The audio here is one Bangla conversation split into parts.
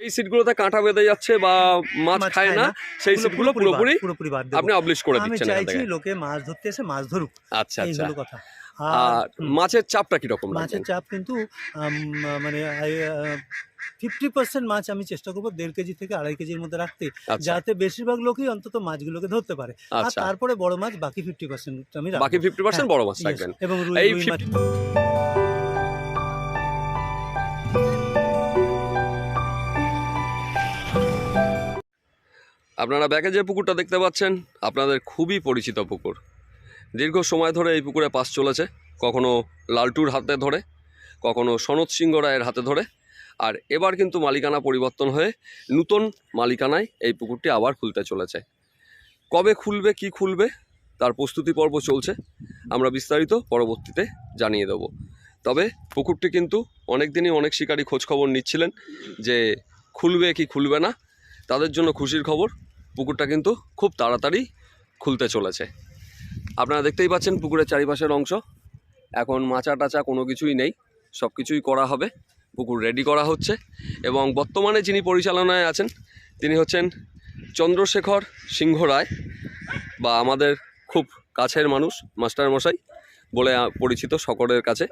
এই সিটগুলোতে কাঁটা বেঁধে যাচ্ছে বা মাছ খায় না সেই সিটগুলো পুরোপুরি পুরোপুরি বাদ আপনি অবলিশ করে দিচ্ছেন এখান চাইছি লোকে মাছ ধরতে এসে মাছ ধরুক। আচ্ছা এই আচ্ছা। কথা। আর মাছের চাপটা কীরকম মাছের চাপ কিন্তু আম, মানে ফিফটি পার্সেন্ট মাছ আমি চেষ্টা করব দেড় কেজি থেকে আড়াই কেজির মধ্যে রাখতে আচ্ছা। যাতে বেশিরভাগ লোকই অন্তত মাছগুলোকে ধরতে পারে। আর আচ্ছা। তারপরে বড় মাছ বাকি ফিফটি পার্সেন্ট আমি। বাকি ফিফটি পার্সেন্ট হ্যাঁ, বড় মাছ রাখবেন। এবং এই আপনারা ব্যাকে যে পুকুরটা দেখতে পাচ্ছেন, আপনাদের খুবই পরিচিত পুকুর। দীর্ঘ সময় ধরে এই পুকুরে পাস চলেছে, কখনো লালটুর হাতে ধরে, কখনো সনৎ সিংহ রায়ের হাতে ধরে, আর এবার কিন্তু মালিকানা পরিবর্তন হয়ে নূতন মালিকানায় এই পুকুরটি আবার খুলতে চলেছে। কবে খুলবে, কি খুলবে, তার প্রস্তুতি পর্ব চলছে, আমরা বিস্তারিত পরবর্তীতে জানিয়ে দেব। তবে পুকুরটি কিন্তু অনেক দিনই অনেক শিকারী খোঁজখবর নিচ্ছিলেন যে খুলবে কি খুলবে না, তাদের জন্য খুশির খবর পুকুরটা কিন্তু খুব তাড়াতাড়ি খুলতে চলেছে। আপনারা দেখতেই পাচ্ছেন পুকুরের চারিপাশের অংশ। এখন মাচা টাচা কোনো কিছুই নেই, সব কিছুই করা হবে। পুকুর রেডি করা হচ্ছে এবং বর্তমানে যিনি পরিচালনায় আছেন, তিনি হচ্ছেন চন্দ্রশেখর সিংহ রায় বা আমাদের খুব কাছের মানুষ মাস্টার মশাই বলে পরিচিত সকলের কাছে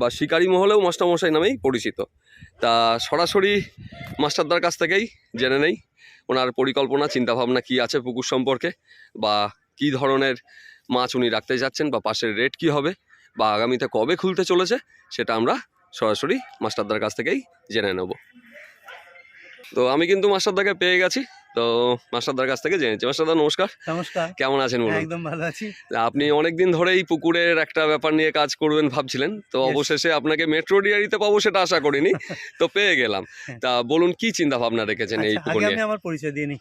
বা শিকারি মহলেও মাস্টারমশাই নামেই পরিচিত। তা সরাসরি মাস্টারদার কাছ থেকেই জেনে নেই, ওনার পরিকল্পনা, চিন্তাভাবনা কি আছে পুকুর সম্পর্কে বা কি ধরনের মাছ উনি রাখতে যাচ্ছেন বা পাশের রেট কি হবে বা আগামীতে কবে খুলতে চলেছে সেটা আমরা সরাসরি মাস্টারদার কাছ থেকেই জেনে নেব। তো আমি কিন্তু মাস্টারদাকে পেয়ে গেছি তো মাস্টারদার কাছ থেকে জেনেছি। মাস্টারদা নমস্কার। নমস্কার। কেমন আছেন বলুন? একদম ভালো আছি। আপনি অনেকদিন ধরেই পুকুরের একটা ব্যাপার নিয়ে কাজ করবেন ভাবছিলেন। তো অবশেষে আপনাকে মেট্রো ডিয়ারিতে পাবো সেটা আশা করিনি তো পেয়ে গেলাম। হ্যাঁ। তা বলুন কি চিন্তা ভাবনা রেখেছেন এই আচ্ছা, পুকুর নিয়ে? আমি আমার পরিচয় দিয়ে নিই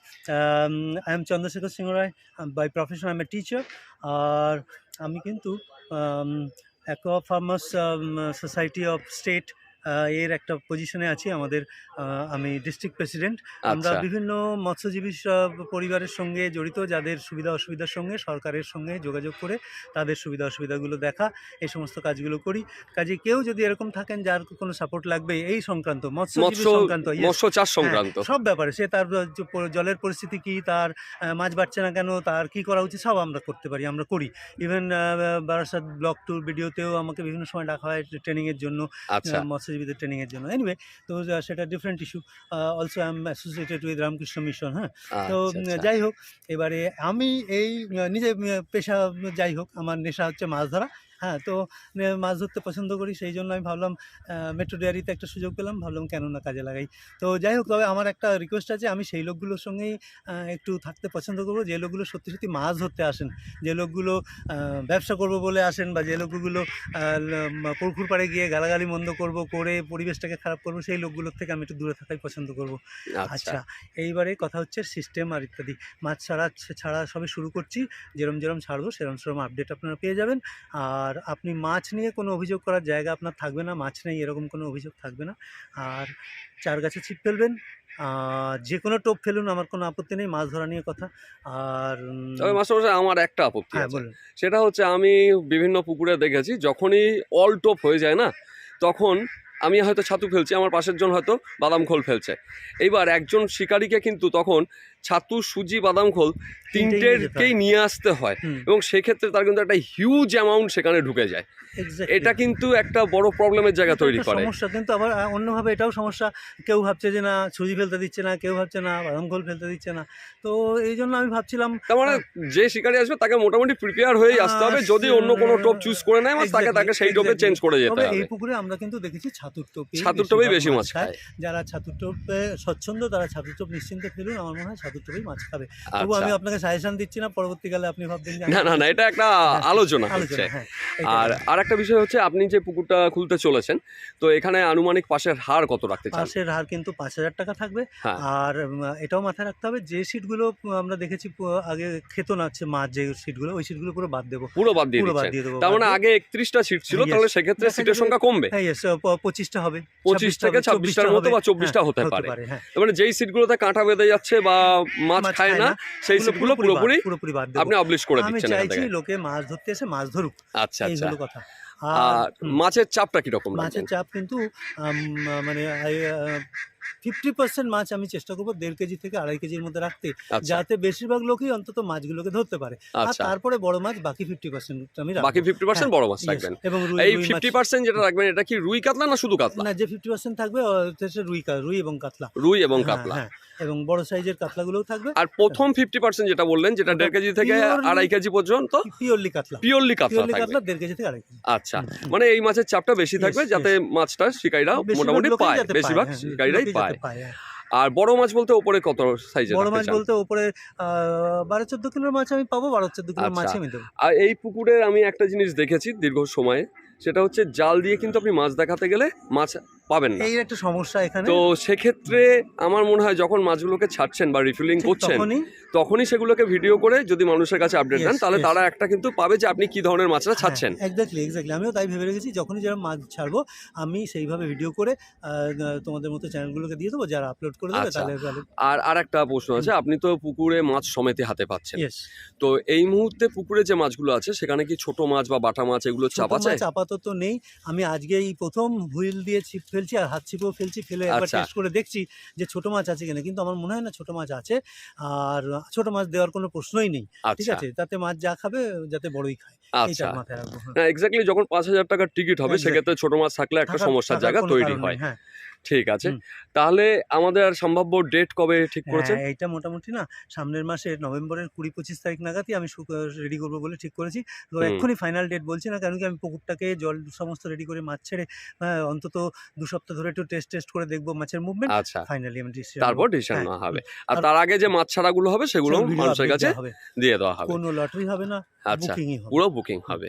I am Chandrasekhar Singha Roy by profession I am a teacher আর আমি কিন্তু aqua farmers society of state এর একটা পজিশনে আছি আমাদের আমি ডিস্ট্রিক্ট প্রেসিডেন্ট আমরা আচ্ছা। বিভিন্ন মৎস্যজীবী পরিবারের সঙ্গে জড়িত যাদের সুবিধা অসুবিধার সঙ্গে সরকারের সঙ্গে যোগাযোগ করে তাদের সুবিধা অসুবিধাগুলো দেখা এই সমস্ত কাজগুলো করি। কাজে কেউ যদি এরকম থাকেন যার কোনো সাপোর্ট লাগবে এই সংক্রান্ত মৎস্যজীবী সংক্রান্ত মৎস্য চাষ সংক্রান্ত। হ্যাঁ, সব ব্যাপারে সে তার জলের পরিস্থিতি কি তার মাছ বাড়ছে না কেন তার কি করা উচিত সব আমরা করতে পারি আমরা করি। ইভেন বারাসাত ব্লক ট্যুর ভিডিওতেও আমাকে বিভিন্ন সময় ডাকা হয় ট্রেনিংয়ের জন্য আচ্ছা। মৎস্যজীবীদের ট্রেনিংয়ের জন্য এনিওয়ে তো সেটা different issue also I am associated with Ramakrishna Mission হ্যাঁ তো। যাই হোক এবারে আমি এই নিজের নিজে পেশা যাই হোক আমার নেশা হচ্ছে মাছ ধরা। হ্যাঁ তো মাছ ধরতে পছন্দ করি সেই জন্য আমি ভাবলাম মেট্রো ডেয়ারিতে একটা সুযোগ পেলাম ভাবলাম কেন না কাজে লাগাই। তো যাই হোক তবে আমার একটা রিকোয়েস্ট আছে আমি সেই লোকগুলোর সঙ্গেই একটু থাকতে পছন্দ করব। যে লোকগুলো সত্যি সত্যি মাছ ধরতে আসেন যে লোকগুলো ব্যবসা করব বলে আসেন বা যে লোকগুলো পুকুর পাড়ে গিয়ে গালাগালি মন্দ করব করে পরিবেশটাকে খারাপ করব সেই লোকগুলোর থেকে আমি একটু দূরে থাকাই পছন্দ করব। আচ্ছা। আচ্ছা এইবারে কথা হচ্ছে সিস্টেম আর ইত্যাদি। মাছ ছাড়া ছাড়া সবে শুরু করছি যেরম যেরম ছাড়বো সেরম সেরম আপডেট আপনারা পেয়ে যাবেন। আর আপনি মাছ নিয়ে কোনো অভিযোগ করার জায়গা আপনার থাকবে না মাছ নেই এরকম কোনো অভিযোগ থাকবে না। আর চার গাছে ছিপ ফেলবেন আর যে কোনো টোপ ফেলুন আমার কোনো আপত্তি নেই মাছ ধরা নিয়ে কথা। আর তবে মাস্টারমশাই আমার একটা আপত্তি হ্যাঁ আছে। বলুন। সেটা হচ্ছে আমি বিভিন্ন পুকুরে দেখেছি যখনই অল টোপ হয়ে যায় না তখন আমি হয়তো ছাতু ফেলছি আমার পাশের জন হয়তো বাদাম খোল ফেলছে। এইবার একজন শিকারীকে কিন্তু তখন ছাতু সুজি বাদাম খোল তিনটেরকেই নিয়ে আসতে হয় এবং সেক্ষেত্রে তার কিন্তু একটা হিউজ অ্যামাউন্ট সেখানে ঢুকে যায়। এটা কিন্তু একটা বড় প্রবলেমের জায়গা তৈরি করে। সমস্যা কিন্তু আবার অন্যভাবে এটাও সমস্যা। কেউ ভাবছে যে না সুজি ফেলতে দিচ্ছে না কেউ ভাবছে না বাদাম খোল ফেলতে দিচ্ছে না। তো এই জন্য আমি ভাবছিলাম তার মানে যে শিকারী আসবে তাকে মোটামুটি প্রিপেয়ার হয়েই আসতে হবে। যদি অন্য কোনো টোপ চুজ করে নেয় তাকে তাকে সেই টোপে চেঞ্জ করে যেতে হবে এই পুকুরে আমরা কিন্তু দেখেছি ছাতুর টোপে ছাতুর টোপেই বেশি মাছ খায়। যারা ছাতুর টোপে স্বচ্ছন্দ তারা ছাতুর টোপ নিশ্চিন্তে ফেলুন আমার মনে হয় ছাতুর টোপেই মাছ খাবে। তবু আচ্ছা। আমি আপনাকে সাজেশন দিচ্ছি না পরবর্তীকালে আপনি ভাববেন না না না এটা একটা আলোচনা হচ্ছে। আলোচনা হ্যাঁ এইটাই। আর আর একটা বিষয় হচ্ছে আপনি যে পুকুরটা খুলতে চলেছেন তো এখানে আনুমানিক পাশের হার কত রাখতে চান? পাশের হার কিন্তু পাঁচ হাজার টাকা থাকবে। হ্যাঁ। আর এটাও মাথায় রাখতে হবে যে সিটগুলো আমরা দেখেছি আগে খেত না হচ্ছে মাছ যে সিটগুলো ওই সিটগুলো পুরো বাদ দেবো। পুরো বাদ দিয়ে পুরো বাদ দিয়ে দেবো। তার মানে আগে একত্রিশটা সিট ছিল তাহলে সেক্ষেত্রে সিটের সংখ্যা কমবে। হ্যাঁ yes, প- পঁচিশটা হবে পঁচিশ থেকে ছাব্বিশটার মতো বা চব্বিশটা হ্যাঁ, হতে পারে। হ্যাঁ। মানে যেই সিটগুলোতে কাঁটা বেঁধে যাচ্ছে বা মাছ খায় না সেই সিটগুলো পুরোপুরি পুরোপুরি বাদ আপনি অবলিশ করে দিচ্ছেন চাইছি লোকে মাছ ধরতে এসে মাছ ধরুক আচ্ছা আচ্ছা। কথা। আর মাছের চাপটা কীরকম মাছের চাপ কিন্তু মানে ফিফটি পার্সেন্ট মাছ আমি চেষ্টা করব দেড় কেজি থেকে আড়াই কেজির মধ্যে রাখতে আচ্ছা। যাতে বেশিরভাগ লোকই অন্তত মাছগুলোকে ধরতে পারে। আর আচ্ছা। তারপরে বড় মাছ বাকি ফিফটি পার্সেন্ট আমি বাকি ফিফটি পার্সেন্ট বড় মাছ রাখবেন। এবং এই ফিফটি পার্সেন্ট যেটা রাখবেন এটা কি রুই কাতলা না শুধু কাতলা? না যে ফিফটি পার্সেন্ট থাকবে রুই রুই এবং কাতলা। রুই এবং হ্যাঁ, কাতলা। হ্যাঁ এবং বড় সাইজের কাতলাগুলোও থাকবে। আর প্রথম ফিফটি পার্সেন্ট যেটা বললেন যেটা দেড় কেজি থেকে আড়াই কেজি পর্যন্ত পিওরলি কাতলা। পিওরলি কাতলা কাতলা দেড় কেজি থেকে আড়াই কেজি। আচ্ছা। মানে এই মাছের চাপটা বেশি থাকবে যাতে মাছটা শিকারীরা মোটামুটি পায় বেশিরভাগ হ্যাঁ, শিকারীরাই যাতে পায় হ্যাঁ। আর বড় মাছ বলতে উপরে কত সাইজের বড় মাছ বলতে উপরে বারো চোদ্দ কিলোর মাছ আমি পাবো বারো চোদ্দ কিলোর আচ্ছা। মাছ আমি দেবো আর এই পুকুরে আমি একটা জিনিস দেখেছি দীর্ঘ সময়ে সেটা হচ্ছে জাল দিয়ে কিন্তু আপনি মাছ দেখাতে গেলে মাছ পাবেন না। এই একটা সমস্যা এখানে। তো সেক্ষেত্রে আমার মনে হয় যখন মাছগুলোকে ছাড়ছেন বা রিফিলিং করছেন তখনই। সেগুলোকে ভিডিও করে যদি মানুষের কাছে আপডেট দেন তাহলে তারা একটা কিন্তু পাবে যে আপনি কি ধরনের মাছটা ছাড়ছেন। এক্স্যাক্টলি এক্স্যাক্টলি আমিও তাই ভেবে রেখেছি যখনই যারা মাছ ছাড়বো আমি সেইভাবে ভিডিও করে তোমাদের মতো চ্যানেলগুলোকে দিয়ে দেবো যারা আপলোড করে দেবে আচ্ছা। তাহলে আর আর একটা প্রশ্ন আছে আপনি তো পুকুরে মাছ সমেতে হাতে পাচ্ছেন। তো এই মুহূর্তে পুকুরে যে মাছগুলো আছে সেখানে কি ছোট মাছ বা বাটা মাছ এগুলো চাপ আছে? আপাতত নেই। আমি আজকে এই প্রথম হুইল দিয়ে ছিপ ফেলছি আর হাত ছিপেও ফেলছি ফেলে একবার আচ্ছা। টেস্ট করে দেখছি যে ছোট মাছ আছে কিনা। কিন্তু আমার মনে হয় না ছোট মাছ আছে। আর ছোট মাছ দেওয়ার কোনো প্রশ্নই নেই। ঠিক আচ্ছা। আছে? তাতে মাছ যা খাবে যাতে বড়ই খায়। আচ্ছা। এক্স্যাক্টলি যখন পাঁচ হাজার টাকার টিকিট হবে সেক্ষেত্রে ছোট মাছ থাকলে একটা সমস্যার জায়গা তৈরি হয়। হ্যাঁ। ঠিক আছে। তাহলে আমাদের আর সম্ভাব্য ডেট কবে ঠিক হ্যাঁ এইটা মোটামুটি না সামনের মাসে নভেম্বরের কুড়ি পঁচিশ তারিখ নাগাদই আমি রেডি করব বলে ঠিক করেছি। তো। এক্ষুনি ফাইনাল ডেট বলছি না কারণ কি আমি পুকুরটাকে জল সমস্ত রেডি করে মাছ ছেড়ে অন্তত দু সপ্তাহ ধরে একটু টেস্ট টেস্ট করে দেখব মাছের মুভমেন্ট আচ্ছা। ফাইনালি আমি decision তারপর ডিসিশন হ্যাঁ, হবে। আর তার আগে যে মাছ ছাড়াগুলো হবে সেগুলো মানুষের কাছে। দিয়ে দেওয়া হবে। কোনো লটারি হবে না। আচ্ছা পুরো বুকিং হবে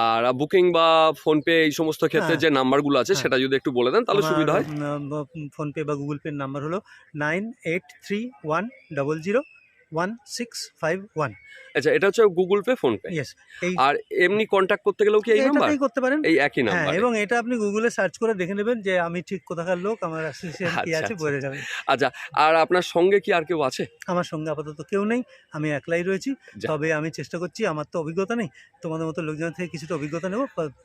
আর বুকিং বা ফোন পে এই সমস্ত ক্ষেত্রে হ্যাঁ। যে নাম্বারগুলো আছে হ্যাঁ। সেটা যদি একটু বলে দেন তাহলে সুবিধা হয় ফোনপে বা গুগল পে নাম্বার হলো nine eight three one double zero one six five one আচ্ছা এটা হচ্ছে Google Pay PhonePe yes আর এমনি কন্ট্যাক্ট করতে গেলেও কি এই নাম্বার করতে পারেন। এই একই হ্যাঁ নাম্বার এবং এটা আপনি গুগলে সার্চ করে দেখে নেবেন যে আমি ঠিক কোথাকার লোক আমার অ্যাসোসিয়েশন কি আচ্ছা, আছে আচ্ছা। বোঝা যাবে আর আপনার সঙ্গে কি আর কেউ আছে? আমার সঙ্গে আপাতত কেউ নেই আমি একলাই রয়েছি। তবে আমি চেষ্টা করছি আমার তো অভিজ্ঞতা নেই তোমাদের মতো লোকজন থেকে কিছুটা অভিজ্ঞতা নেব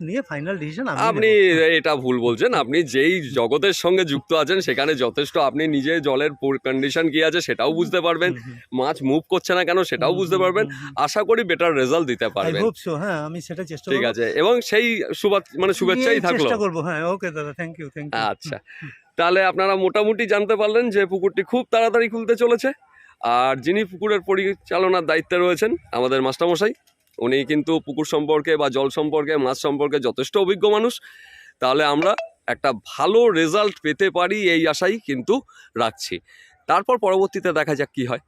নিয়ে ফাইনাল ডিসিশন আমি আপনি এটা ভুল বলছেন আপনি যেই জগতের সঙ্গে যুক্ত আছেন সেখানে যথেষ্ট আপনি নিজে জলের কন্ডিশন কি আছে সেটাও বুঝতে পারবেন। হুম, মাছ মুভ করছে না কেন সেটাও বুঝতে পারবেন। আশা করি বেটার রেজাল্ট দিতে পারবেন। হ্যাঁ আমি সেটা চেষ্টা ঠিক আছে এবং সেই মানে শুভেচ্ছাই থাকল। চেষ্টা করব হ্যাঁ ওকে দাদা থ্যাংক ইউ থ্যাংক ইউ আচ্ছা তাহলে আপনারা মোটামুটি জানতে পারলেন যে পুকুরটি খুব তাড়াতাড়ি খুলতে চলেছে। আর যিনি পুকুরের পরিচালনার দায়িত্বে রয়েছেন আমাদের মাস্টারমশাই উনি কিন্তু পুকুর সম্পর্কে বা জল সম্পর্কে মাছ সম্পর্কে যথেষ্ট অভিজ্ঞ মানুষ। তাহলে আমরা একটা ভালো রেজাল্ট পেতে পারি এই আশাই কিন্তু রাখছি। তারপর পরবর্তীতে দেখা যাক কি হয়।